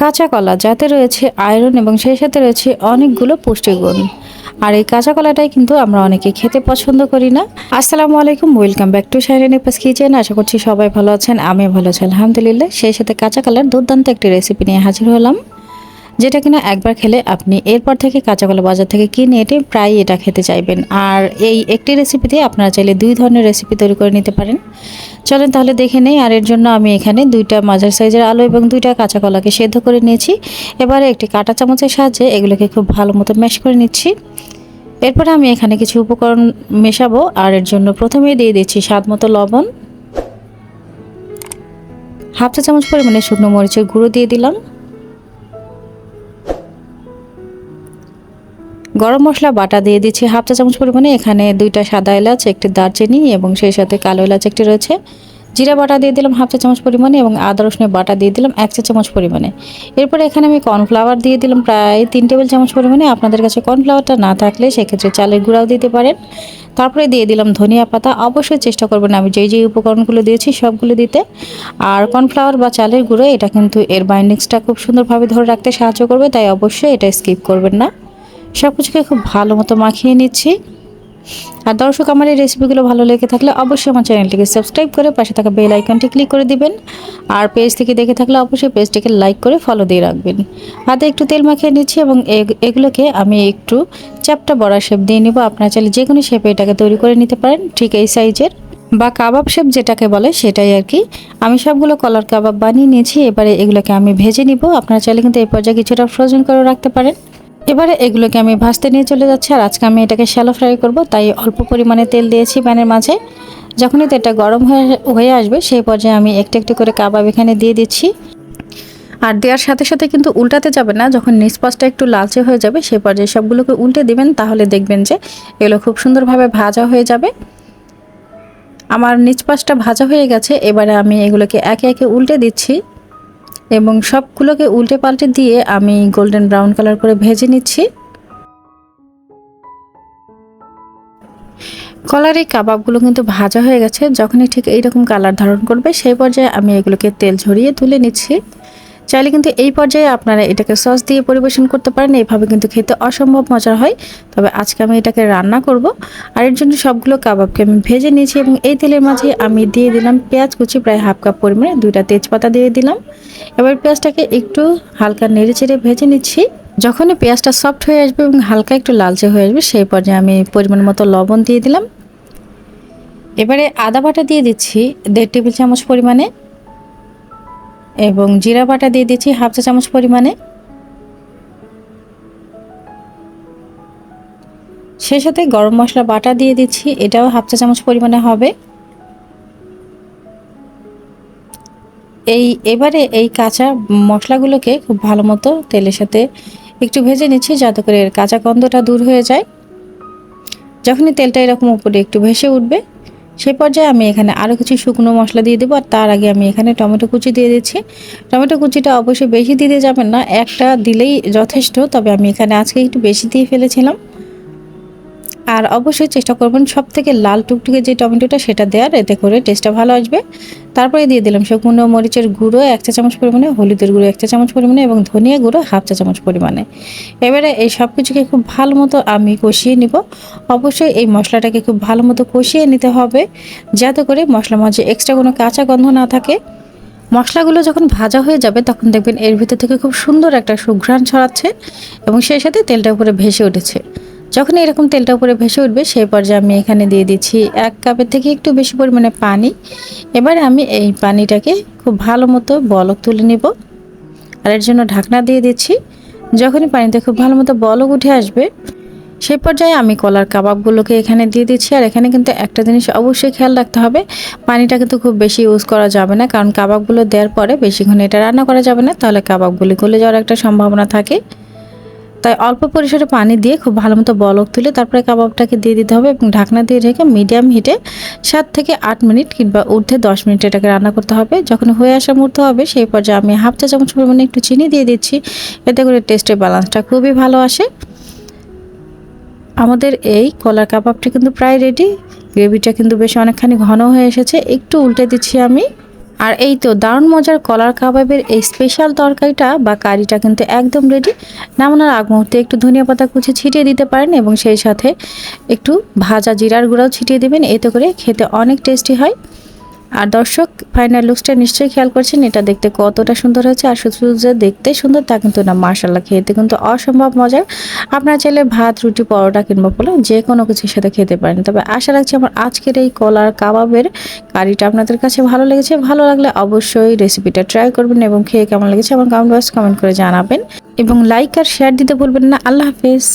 কাঁচা কলা যাতে রয়েছে আয়রন এবং সেই সাথে রয়েছে অনেকগুলো পুষ্টিগুণ আর এই কাঁচা কলাটাই কিন্তু আমরা অনেকে খেতে পছন্দ করি না। আসসালামু আলাইকুম, ওয়েলকাম ব্যাক টু শাইরেন পাস কিচেন। আশা করছি সবাই ভালো আছেন আমি ভালো আছি, আলহামদুলিল্লাহ। সেই সাথে কাঁচা কলার দুর্দান্ত একটি রেসিপি নিয়ে হাজির হলাম, যেটা কিনা একবার খেলে আপনি এরপর থেকে কাঁচা কলা বাজার থেকে কিনে এটি প্রায় এটা খেতে চাইবেন। আর এই একটি রেসিপিতে আপনারা চাইলে দুই ধরনের রেসিপি তৈরি করে নিতে পারেন। চলেন তাহলে দেখে নেই, আর এর জন্য আমি এখানে দুইটা মাঝার সাইজের আলু এবং দুইটা কাঁচা কলাকে সেদ্ধ করে নিয়েছি। এবারে একটি কাঁটা চামচের সাহায্যে এগুলোকে খুব ভালো মতো ম্যাশ করে নিচ্ছি। এরপরে আমি এখানে কিছু উপকরণ মেশাবো, আর এর জন্য প্রথমেই দিয়ে দিচ্ছি স্বাদ মতো লবণ। হাফ চা চামচ পরিমাণে শুকনো মরিচের গুঁড়ো দিয়ে দিলাম। গরম মশলা, বাটা দিয়ে দিচ্ছি হাফ চা চামচ পরিমাণে। এখানে দুইটা সাদা এলাচ, একটি দারচিনি এবং সেই সাথে কালো এলাচ একটি রয়েছে। জিরা বাটা দিয়ে দিলাম হাফ চা চামচ পরিমাণে এবং আদা, রসুনের বাটা দিয়ে দিলাম এক চা চামচ পরিমাণে। এরপরে এখানে আমি কর্নফ্লাওয়ার দিয়ে দিলাম প্রায় তিন টেবিল চামচ পরিমাণে। আপনাদের কাছে কর্নফ্লাওয়ারটা না থাকলে সেক্ষেত্রে চালের গুঁড়াও দিতে পারেন। তারপরে দিয়ে দিলাম ধনিয়া পাতা। অবশ্যই চেষ্টা করবেন আমি যেই যেই উপকরণগুলো দিয়েছি সবগুলো দিতে। আর কর্নফ্লাওয়ার বা চালের গুঁড়ো, এটা কিন্তু এর বাইন্ডিংসটা খুব সুন্দরভাবে ধরে রাখতে সাহায্য করবে, তাই অবশ্যই এটা স্কিপ করবেন না। সব কিছুকে খুব ভালো মতো মাখিয়ে নিচ্ছি। আর দর্শক, আমার এই রেসিপিগুলো ভালো লেগে থাকলে অবশ্যই আমার চ্যানেলটিকে সাবস্ক্রাইব করে পাশে থাকা বেল আইকনটি ক্লিক করে দিবেন। আর পেজ থেকে দেখে থাকলে অবশ্যই পেজটিকে লাইক করে ফলো দিয়ে রাখবেন। হাতে একটু তেল মাখিয়ে নিচ্ছি এবং এগ- এগুলোকে আমি একটু চ্যাপটা বড়া শেপ দিয়ে নিব। আপনারা চাইলে যে কোনো শেপে এটাকে তৈরি করে নিতে পারেন, ঠিক এই সাইজের বা কাবাব শেপ যেটাকে বলে সেটাই আর কি। আমি সবগুলো কলার কাবাব বানিয়ে নিয়েছি, এবারে এগুলোকে আমি ভেজে নিব। আপনারা চাইলে কিন্তু এই পর্যায়ে কিছুটা ফ্রোজেন করে রাখতে পারেন। এবারে এগুলোকে আমি ভাজতে নিয়ে চলে যাচ্ছি, আর আজকে আমি এটাকে শ্যালো ফ্রাই করব। তাই অল্প পরিমাণে তেল দিয়েছি প্যানের মাঝে। যখনই তেলটা গরম হয়ে হয়ে আসবে, সেই পর্যায়ে আমি একটু একটু করে কাবাব এখানে দিয়ে দিচ্ছি। আর দেওয়ার সাথে সাথে কিন্তু উল্টাতে যাবে না, যখন নিষ্পাসটা একটু লালচে হয়ে যাবে, সেই পর্যায়ে সবগুলোকে উল্টে দিবেন, তাহলে দেখবেন যে এগুলো খুব সুন্দরভাবে ভাজা হয়ে যাবে। আমার নিচ পাশটা ভাজা হয়ে গেছে, এবারে আমি এগুলোকে একে একে উল্টে দিচ্ছি। এবং সবগুলোকে উল্টে পাল্টে দিয়ে আমি গোল্ডেন ব্রাউন কালার করে ভেজে নিচ্ছি। কলার এই কাবাবগুলো কিন্তু ভাজা হয়ে গেছে, যখনই ঠিক এইরকম কালার ধারণ করবে, সেই পর্যায়ে আমি এগুলোকে তেল ঝরিয়ে তুলে নিচ্ছি। চাইলে কিন্তু এই পর্যায়ে আপনারা এটাকে সস দিয়ে পরিবেশন করতে পারেন। এইভাবে কিন্তু খেতে অসম্ভব মজার হয়। তবে আজকে আমি এটাকে রান্না করব। আর এর জন্য সবগুলো কাবাবকে আমি ভেজে নিয়েছি এবং এই তেলের মাঝে আমি দিয়ে দিলাম পেঁয়াজ কুচি, প্রায় হাফ কাপ পরিমাণে। দুইটা তেজপাতা দিয়ে দিলাম। এবার পেঁয়াজটাকে একটু হালকা নেড়ে চেড়ে ভেজে নিচ্ছি। যখনই পেঁয়াজটা সফট হয়ে আসবে এবং হালকা একটু লালচে হয়ে আসবে, সেই পর্যায়ে আমি পরিমাণ মতো লবণ দিয়ে দিলাম। এবারে আদা বাটা দিয়ে দিচ্ছি, দেড় টেবিল চামচ পরিমাণে। এবং জিরা বাটা দিয়ে দিচ্ছি হাফ চা চামচ পরিমাণে। সেই সাথে গরম মশলা বাটা দিয়ে দিচ্ছি, এটাও হাফ চা চামচ পরিমাণে হবে। এই, এবারে এই কাঁচা মশলাগুলোকে খুব ভালো মতো তেলের সাথে একটু ভেজে নিচ্ছি, যাতে করে এর কাঁচা গন্ধটা দূর হয়ে যায়। যখনই তেলটা এরকম উপরে একটু ভেসে উঠবে সেই পর্যায়ে আমি এখানে আরও কিছু শুকনো মশলা দিয়ে দেবো, আর তার আগে আমি এখানে টমেটো কুচি দিয়ে দিচ্ছি। টমেটো কুচিটা অবশ্যই বেশি দিতে যাবেন না, একটা দিলেই যথেষ্ট, তবে আমি এখানে আজকে একটু বেশি দিয়ে ফেলেছিলাম। আর অবশ্যই চেষ্টা করবেন সব থেকে লাল টুকটুকে যে টমেটোটা সেটা দেওয়ার, এতে করে টেস্টটা ভালো আসবে। তারপরে দিয়ে দিলাম শুকনো মরিচের গুঁড়ো এক চা চামচ পরিমাণে, হলুদের গুঁড়ো এক চা চামচ পরিমাণে এবং ধনিয়া গুঁড়ো হাফ চা চামচ পরিমাণে। এবারে এই সব কিছুকে খুব ভালো মতো আমি কষিয়ে নিব। অবশ্যই এই মশলাটাকে খুব ভালো মতো কষিয়ে নিতে হবে, যাতে করে মশলার মাঝে এক্সট্রা কোনো কাঁচা গন্ধ না থাকে। মশলাগুলো যখন ভাজা হয়ে যাবে, তখন দেখবেন এর ভিতর থেকে খুব সুন্দর একটা সুঘ্রাণ ছড়াচ্ছে এবং সেই সাথে তেলটা উপরে ভেসে উঠেছে। যখন এরকম তেলটা উপরে ভেসে উঠবে, সেই পর্যায়ে আমি এখানে দিয়ে দিচ্ছি এক কাপের থেকে একটু বেশি পরিমাণে পানি। এবার আমি এই পানিটাকে খুব ভালো মতো বলক তুলে নেব। আর এর জন্য ঢাকনা দিয়ে দিচ্ছি। যখনই পানিতে খুব ভালো মতো বলক উঠে আসবে, সেই পর্যায়ে আমি কলার কাবাবগুলোকে এখানে দিয়ে দিচ্ছি। আর এখানে কিন্তু একটা জিনিস অবশ্যই খেয়াল রাখতে হবে, পানিটা কিন্তু খুব বেশি ইউজ করা যাবে না। কারণ কাবাবগুলো দেওয়ার পরে বেশিক্ষণ এটা রান্না করা যাবে না, তাহলে কাবাবগুলি গলে যাওয়ার একটা সম্ভাবনা থাকে। তাই অল্প পরিসরে পানি দিয়ে খুব ভালো মতো বলক তুলে তারপরে কাবাবটাকে দিয়ে দিতে হবে এবং ঢাকনা দিয়ে রেখে মিডিয়াম হিটে সাত থেকে আট মিনিট কিংবা ঊর্ধ্বে দশ মিনিট এটাকে রান্না করতে হবে। যখন হয়ে আসা মুহূর্ত হবে সেই পর্যায়ে আমি হাফ চা চামচ পরিমাণে একটু চিনি দিয়ে দিচ্ছি। এতে করে টেস্টের ব্যালেন্সটা খুবই ভালো আসে। আমাদের এই কলার কাবাবটি কিন্তু প্রায় রেডি গ্রেভিটা কিন্তু বেশ অনেকখানি ঘন হয়ে এসেছে। একটু উল্টে দিচ্ছি আমি। আর এই তো দারুণ মজার কলার কাবাবের এই স্পেশাল তরকারিটা বা কারিটা কিন্তু একদম রেডি নামানোর আগ মুহূর্তে একটু ধনিয়া পাতা কুচি ছিটিয়ে দিতে পারেন এবং সেই সাথে একটু ভাজা জিরার গুঁড়াও ছিটিয়ে দেবেন। এতে করে খেতে অনেক টেস্টি হয়। আর দর্শক ফাইনাল লুকসটা নিশ্চয়ই খেয়াল করছেন, এটা দেখতে কতটা সুন্দর হয়েছে আর শুধু যে দেখতে সুন্দর তা কিন্তু না মার্শাল্লাহ খেতে কিন্তু অসম্ভব মজার। আপনারা চাইলে ভাত, রুটি, পরোটা কিংবা পোলাও যে কোনো কিছুর সাথে খেতে পারেন। তবে আশা রাখছি আমার আজকের এই কলার কাবাবের কারিটা আপনাদের কাছে ভালো লেগেছে। ভালো লাগলে অবশ্যই রেসিপিটা ট্রাই করবেন এবং খেয়ে কেমন লেগেছে আমার কমেন্ট বক্স কমেন্ট করে জানাবেন। এবং লাইক আর শেয়ার দিতে ভুলবেন না। আল্লাহ হাফেজ।